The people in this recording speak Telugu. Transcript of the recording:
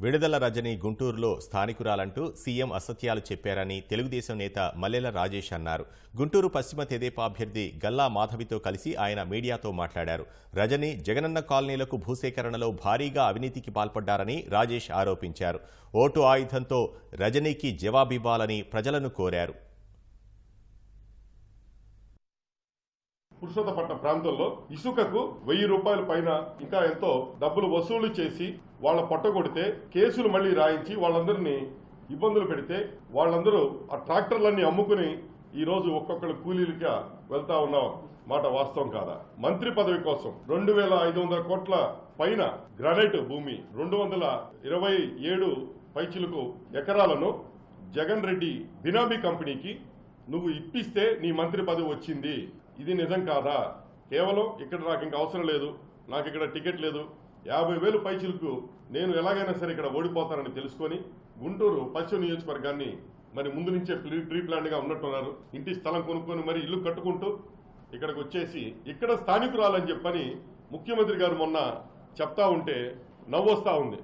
విడుదల రజని గుంటూరులో స్థానికురాలంటూ సీఎం అసత్యాలు చెప్పారని తెలుగుదేశం నేత మల్లెల రాజేష్ అన్నారు. గుంటూరు పశ్చిమ తెదేపా అభ్యర్థి గల్లా మాధవితో కలిసి ఆయన మీడియాతో మాట్లాడారు. రజని జగనన్న కాలనీలకు భూసేకరణలో భారీగా అవినీతికి పాల్పడ్డారని రాజేష్ ఆరోపించారు. ఓటు ఆయుధంతో రజనీకి జవాబివ్వాలని ప్రజలను కోరారు. పురుషోత్తపట్నం ప్రాంతంలో ఇసుకకు వెయ్యి రూపాయల పైన ఇంకా ఎంతో డబ్బులు వసూలు చేసి వాళ్ళ పట్టగొడితే కేసులు మళ్ళీ రాయించి వాళ్ళందరినీ ఇబ్బందులు పెడితే వాళ్ళందరూ ఆ ట్రాక్టర్లన్నీ అమ్ముకుని ఈ రోజు ఒక్కొక్కరు కూలీలుగా వెళ్తా ఉన్నాం. మాట వాస్తవం కాదా? మంత్రి పదవి కోసం రెండు వేల ఐదు వందల కోట్ల పైన గ్రానైట్ భూమి రెండు వందల ఇరవై ఏడు పైచిలకు ఎకరాలను జగన్ రెడ్డి బినామీ కంపెనీకి నువ్వు ఇప్పిస్తే నీ మంత్రి పదవి వచ్చింది. ఇది నిజం కాదా? కేవలం ఇక్కడ నాకు ఇంకా అవసరం లేదు. నాకు ఇక్కడ టికెట్ లేదు. యాభై వేలు పైచిలకు నేను ఎలాగైనా సరే ఇక్కడ ఓడిపోతానని తెలుసుకొని గుంటూరు పశ్చిమ నియోజకవర్గాన్ని మరి ముందు నుంచే ప్రీ ప్రీ ఉన్నట్టున్నారు. ఇంటి స్థలం కొనుక్కొని మరి ఇల్లు కట్టుకుంటూ ఇక్కడికి వచ్చేసి ఇక్కడ స్థానికురాలని చెప్పని ముఖ్యమంత్రి గారు మొన్న చెప్తా ఉంటే నవ్వొస్తా ఉంది.